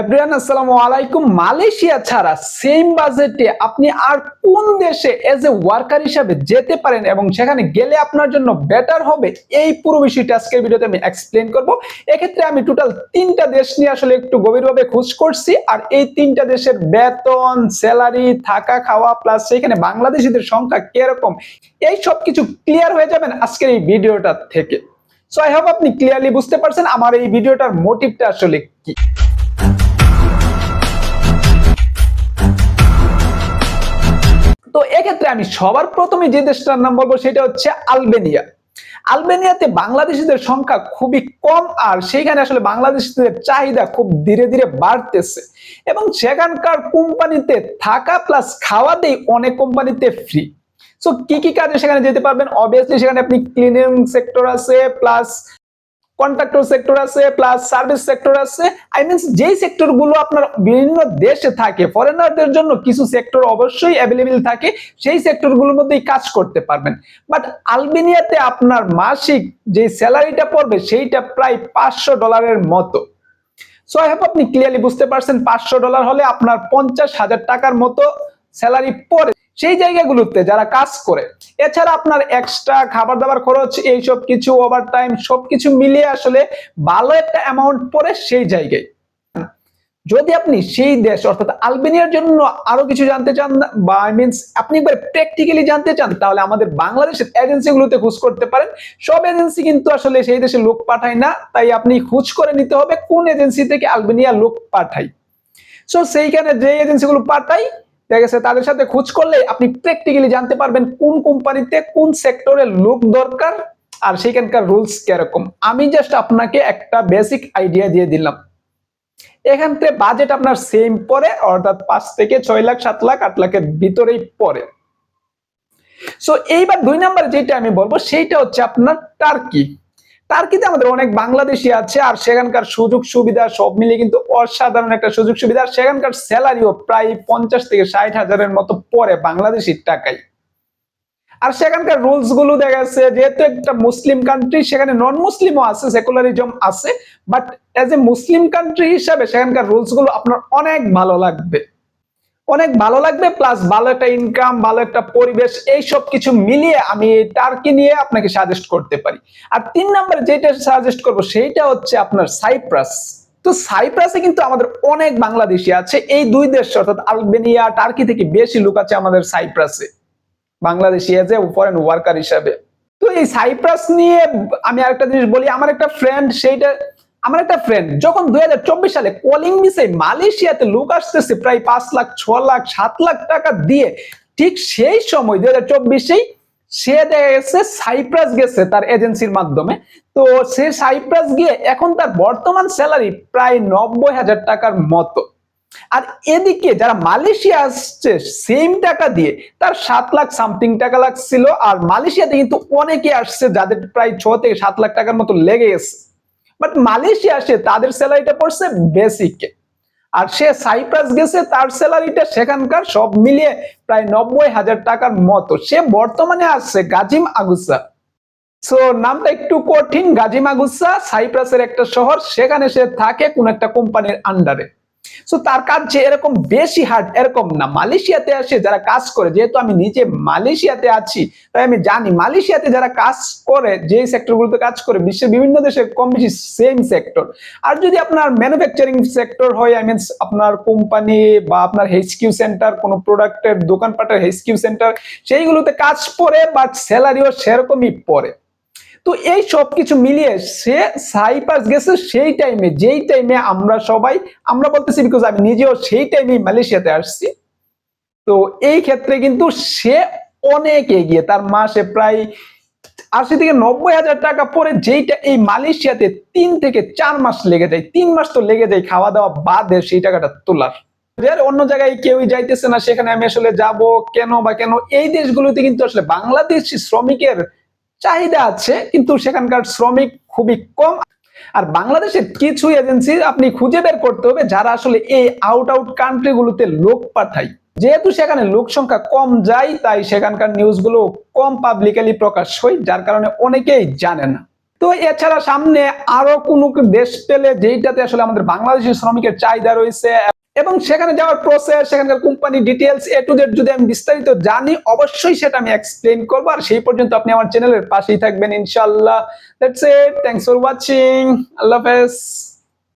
Everyone আসসালামু আলাইকুম। Malaysia ছাড়া সেম বাজেটে আপনি আর কোন দেশে এজ এ ওয়ার্কার হিসাবে যেতে পারেন এবং সেখানে গেলে আপনার জন্য বেটার হবে, এই পুরো বিষয়টা আজকের ভিডিওতে আমি এক্সপ্লেন করব। এক্ষেত্রে আমি টোটাল তিনটা দেশ নিয়ে আসলে একটু গভীরভাবে খোঁজ করছি, আর এই তিনটা দেশের বেতন স্যালারি থাকা, খাওয়া প্লাস সেখানে বাংলাদেশিদের সংখ্যা কীরকম, এই সব কিছু ক্লিয়ার হয়ে যাবেন আজকের এই ভিডিওটা থেকে। সো আই হোপ আপনি ক্লিয়ারলি বুঝতে পারছেন আমার এই ভিডিওটার মোটিভটা আসলে কি। তো এক্ষেত্রে আমি সবার প্রথমে যে দেশটার নাম বলব সেটা হচ্ছে আলবেনিয়া। আলবেনিয়াতে বাংলাদেশিদের সংখ্যা খুবই কম আর সেইখানে আসলে বাংলাদেশিদের চাহিদা খুব ধীরে ধীরে বাড়তেছে। এবং সেখানকার কোম্পানিতে থাকা প্লাস খাওয়াতেই অনেক কোম্পানিতে ফ্রি সো কি কি কাজে সেখানে যেতে পারবেন? অবভিয়াসলি সেখানে আপনি ক্লিনিং সেক্টর আছে প্লাস কন্ট্রাক্টর সেক্টর আছে প্লাস সার্ভিস সেক্টর আছে আই মিনস যেই সেক্টরগুলো আপনার বিভিন্ন দেশে থাকে ফরেনারদের জন্য কিছু সেক্টর অবশ্যই অ্যাভেলেবেল থাকে, সেই সেক্টরগুলোর মধ্যেই কাজ করতে পারবেন। বাট আলবেনিয়াতে আপনার মাসিক যে স্যালারিটা পড়বে, সেইটা প্রায় পাঁচশো ডলারের মতো। সো আই হোপ আপনি ক্লিয়ারলি বুঝতে পারছেন, পাঁচশো ডলার হলে আপনার পঞ্চাশ হাজার টাকার মতো স্যালারি পড়ে। সেই জায়গাগুলোতে যারা কাজ করে, এছাড়া আপনার এক্সট্রা খাবার দাবার খরচ, এইসব কিছু ওভার টাইম সবকিছু মিলিয়ে আসলে ভালো একটা অ্যামাউন্ট পড়ে সেই জায়গায়। যদি আপনি সেই দেশ, অর্থাৎ আলবেনিয়ার জন্য আরও কিছু জানতে চান, বা মিনস আপনি একবার প্র্যাকটিক্যালি জানতে চান, তাহলে আমাদের বাংলাদেশের এজেন্সিগুলোতে খোঁজ করতে পারেন। সব এজেন্সি কিন্তু আসলে সেই দেশে লোক পাঠায় না, তাই আপনি খোঁজ করে নিতে হবে কোন এজেন্সি থেকে আলবেনিয়া লোক পাঠায়। সো সেইখানে যে এজেন্সিগুলো পাঠায় দেখা গেছে তাদের সাথে খোঁজ করলে আপনি প্র্যাকটিক্যালি জানতে পারবেন কোন কোম্পানিতে কোন সেক্টরে লোক দরকার আর সেখানকার রুলস কীরকম। আমি জাস্ট আপনাকে একটা বেসিক আইডিয়া দিয়ে দিলাম। এখান থেকে বাজেট আপনার সেম পরে, অর্থাৎ পাঁচ থেকে ছয় লাখ, সাত লাখ, আট লাখের ভিতরেই পড়ে সো এইবার দুই নাম্বার যেটা আমি বলব, সেইটা হচ্ছে আপনার টার্কি টার্কিতে আমাদের অনেক বাংলাদেশি আছে, আর সেখানকার সুযোগ সুবিধা সব মিলিয়ে কিন্তু অসাধারণ একটা সুযোগ সুবিধা। সেখানকার স্যালারিও প্রায় পঞ্চাশ থেকে ষাট হাজারের মতো পরে বাংলাদেশির টাকায়। আর সেখানকার রুলসগুলো দেখা যাচ্ছে যেহেতু একটা মুসলিম কান্ট্রি সেখানে নন মুসলিমও আছে সেকুলারিজম আছে but as a Muslim country হিসাবে সেখানকার রুলসগুলো আপনার অনেক ভালো লাগবে। অনেক ভালো লাগবে প্লাস ভালো একটা ইনকাম ভালো একটা পরিবেশ, এই সব কিছু মিলিয়ে আমি টার্কি নিয়ে আপনাকে সাজেস্ট করতে পারি। আর তিন নম্বরে যেটা সাজেস্ট করব, সেইটা হচ্ছে আপনার সাইপ্রাস তো সাইপ্রাসে কিন্তু আমাদের অনেক বাংলাদেশি আছে, এই দুই দেশ, অর্থাৎ আলবেনিয়া টার্কি থেকে বেশি লোক আছে আমাদের সাইপ্রাসে বাংলাদেশি এ ফরেন ওয়ার্কার হিসাবে। তো এই সাইপ্রাস নিয়ে আমি আরেকটা জিনিস বলি, আমার একটা ফ্রেন্ড সেইটা আমার একটা ফ্রেন্ড যখন দুই সালে কলিং মিসে মালয়েশিয়াতে লোক আসতেছে প্রায় পাঁচ লাখ, ছ লাখ, সাত লাখ টাকা দিয়ে, ঠিক সেই সময় দুই হাজার চব্বিশেই সে দেখা গেছে সাইপ্রাস গেছে তার এজেন্সির মাধ্যমে। তো সে সাইপ্রাস গিয়ে এখন তার বর্তমান স্যালারি প্রায় নব্বই হাজার টাকার মতো। আর এদিকে যারা মালয়েশিয়া আসছে সেম টাকা দিয়ে তার সাত লাখ সামথিং টাকা লাগছিল। আর মালয়েশিয়াতে কিন্তু অনেকে আসছে যাদের প্রায় ছ থেকে সাত লাখ টাকার মতো লেগে গেছে। বাট মালয়েশিয়া আসে তাদের স্যালারিটা পড়ছে বেসিক আর সে সাইপ্রাস গেছে, তার স্যালারিটা সেখানকার সব মিলিয়ে প্রায় নব্বই হাজার টাকার মতো। সে বর্তমানে আসছে গাজিম আগুসা। সো নামটা একটু কঠিন, গাজিম আগুসা সাইপ্রাসের একটা শহর, সেখানে সে থাকে কোন একটা কোম্পানির আন্ডারে সো তার কাজ যে এরকম বেশি হার্ড এরকম না। মালয়েশিয়াতে আসে যারা কাজ করে, যেহেতু আমি নিজে মালয়েশিয়াতে আছি, তাই আমি জানি মালয়েশিয়াতে যারা কাজ করে, যে সেক্টরগুলোতে কাজ করে, বিশ্বের বিভিন্ন দেশে কম বেশি সেম সেক্টর আর যদি আপনার ম্যানুফ্যাকচারিং সেক্টর হয় আই মিনস আপনার কোম্পানি বা আপনার হেচকিউ সেন্টার কোনো প্রোডাক্টের দোকানপাটের হেচকিউ সেন্টার সেইগুলোতে কাজ পড়ে বাট স্যালারিও সেরকমই পড়ে। তো এই সব কিছু মিলিয়ে সে সাইপাস গেছে সেই টাইমে যেই টাইমে আমরা সবাই, আমরা বলতেছি বিকজ আমি নিজেও সেই টাইমে মালয়েশিয়াতে আসছি। তো এই ক্ষেত্রে কিন্তু সে অনেক এগিয়ে, তার মাসে প্রায় আশি থেকে নব্বই হাজার টাকা পরে যেইটা এই মালয়েশিয়াতে তিন থেকে চার মাস লেগে যায়, তিন মাস তো লেগে যায় খাওয়া দাওয়া বাদে সেই টাকাটা তোলার। অন্য জায়গায় কেউই যাইতেছে না, সেখানে আমি আসলে যাব কেন বা কেন? এই দেশগুলোতে কিন্তু আসলে বাংলাদেশি শ্রমিকের চাহিদা আছে, কিন্তু সেখানকার শ্রমিক খুবই কম। আর বাংলাদেশের কিছু এজেন্সি আপনি খুঁজে বের করতে হবে যারা আসলে এই আউট আউট কান্ট্রি গুলোতে লোক পাঠায়। যেহেতু সেখানে লোক সংখ্যা কম যায়, তাই সেখানকার নিউজগুলো কম পাবলিকালি প্রকাশ হয়, যার কারণে অনেকেই জানে না। তো এছাড়া সামনে আরও কোনো দেশ পেলে যেইটাতে আসলে আমাদের বাংলাদেশের শ্রমিকের চাহিদা রয়েছে এবং সেখানে যাওয়ার প্রসেস সেখানকার company details A to Z যদি আমি বিস্তারিত জানি, অবশ্যই সেটা আমি এক্সপ্লেন করব। আর সেই পর্যন্ত আপনি আমার চ্যানেলের পাশেই থাকবেন ইনশাল্লাহ that's it thanks for watching আল্লাহ হাফেজ।